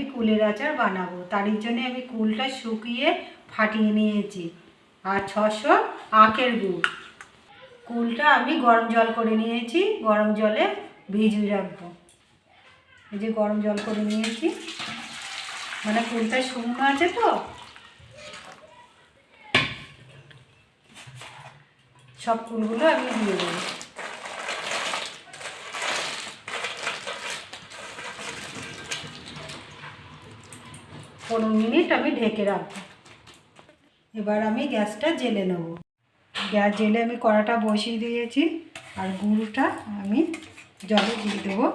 আমি কুলের আচার বানাবো। তারই জন্য আমি কুলটা শুকিয়ে ফাটিয়ে নিয়েছি। আর ছশো আখের গুড়। কুলটা আমি গরম জল করে নিয়েছি। গরম জলে ভিজিয়ে রাখব। এই যে গরম জল করে নিয়েছি। মানে কুলটা শুকনো আছে তো? সব কুলগুলো আমি দিয়ে দেবো। পনেরো মিনিট আমি ঢেকে রাখব। এবার আমি গ্যাসটা জেলে নেব। গ্যাস জেলে আমি কড়াটা বসিয়ে দিয়েছি আর গুঁড়োটা আমি জলে দিয়ে দেবো।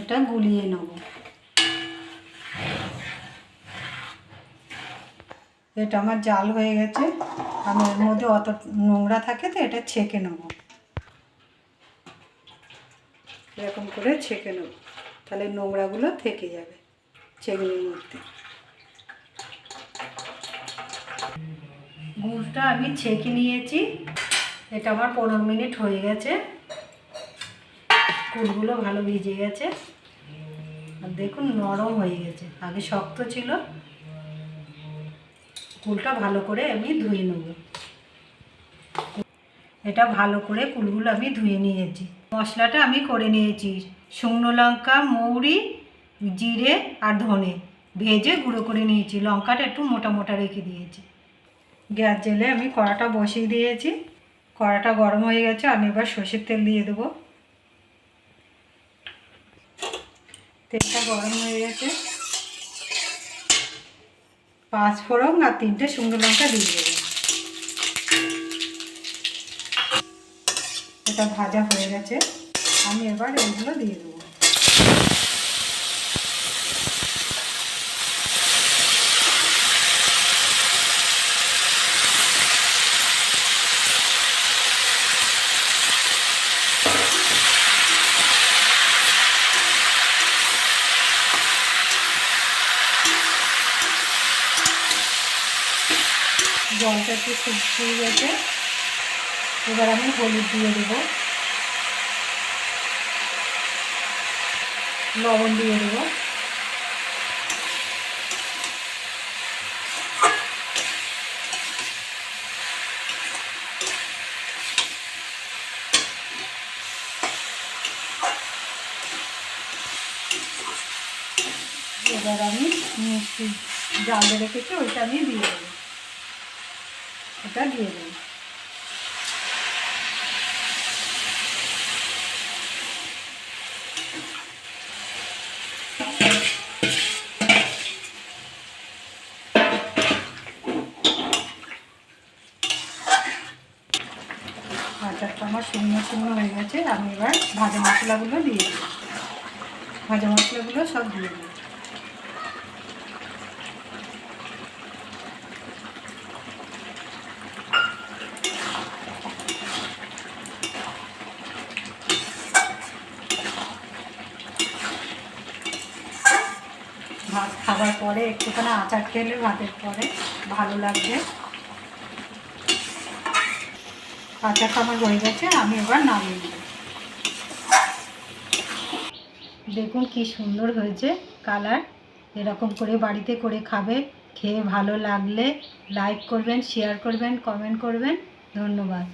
এটা গুলিয়ে নেব। এটা আমার জাল হয়ে গেছে। আমি এর মধ্যে অত নোংরা থাকে তো, এটা ছেঁকে নেব। এরকম করে ছেঁকে নেব। তাহলে নোংরাগুলো থেকে যাবে চেগনির মধ্যে। গুড়টা আমি ছেঁকে নিয়েছি। এটা আমার পনেরো মিনিট হয়ে গেছে। কুলগুলো ভালো ভিজে গেছে। আর দেখুন নরম হয়ে গেছে। আগে শক্ত ছিল কুলটা ভালো করে আমি ধুয়ে নেব। এটা ভালো করে কুলগুলো আমি ধুয়ে নিয়েছি। মশলাটা আমি করে নিয়েছি। শুকনো লঙ্কা, মৌরি, জিরে আর ধনে ভেজে গুঁড়ো করে নিয়েছি। লঙ্কাটা একটু মোটা মোটা রেখে দিয়েছি। গ্যাস জেলে আমি কড়াটা বসিয়ে দিয়েছি। কড়াটা গরম হয়ে গেছে, আমি এবার সর্ষের তেল দিয়ে দেবো। তেলটা গরম হয়ে গেছে। পাঁচ ফোড়ন আর তিনটে শুকনো লঙ্কা দিয়ে দেবো। এটা ভাজা হয়ে গেছে। আমি এবার এইগুলো দিয়ে দেবো। জলটা একটু শুকিয়ে গেছে। এবার আমি হলুদ দিয়ে দেবো। লবণ দিয়ে দেবো। এবার আমি মিষ্টি জাল রেখেছি ওইটা আমি দিয়ে দেবো। এটা দিয়ে দেবো আচারটা আমার শুকনো শুকনো হয়ে গেছে, আমি এবার ভাজা মশলাগুলো দিয়ে দেবো ভাজা মশলাগুলো সব দিয়ে দেবো ভাত খাবার পরে একটুখানি আচার খেলে ভাতের পরে ভালো লাগবে। আচারটা আমার হয়ে গেছে, আমি এবার নামিয়ে নেব। দেখুন কি সুন্দর হয়েছে কালার। এরকম করে বাড়িতে করে খাবে, খেয়ে ভালো লাগলে লাইক করবেন, শেয়ার করবেন, কমেন্ট করবেন। ধন্যবাদ।